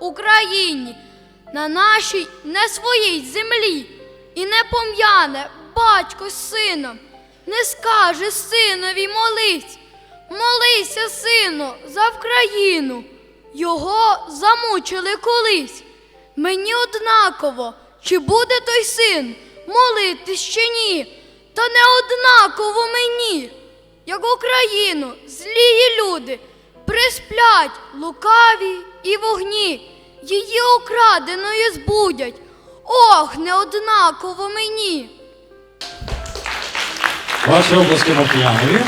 Україні, на нашій не своїй землі, і не пом'яне батько з сином, не скаже синові молись, молися, сину, за Вкраїну. Його замучили колись. Мені однаково, чи буде той син молитись чи ні, та не однаково мені, як Україну злії люди присплять лукаві і вогні, її украденою збудять. Ох, не однаково мені. Ваші обласки Маркіянові.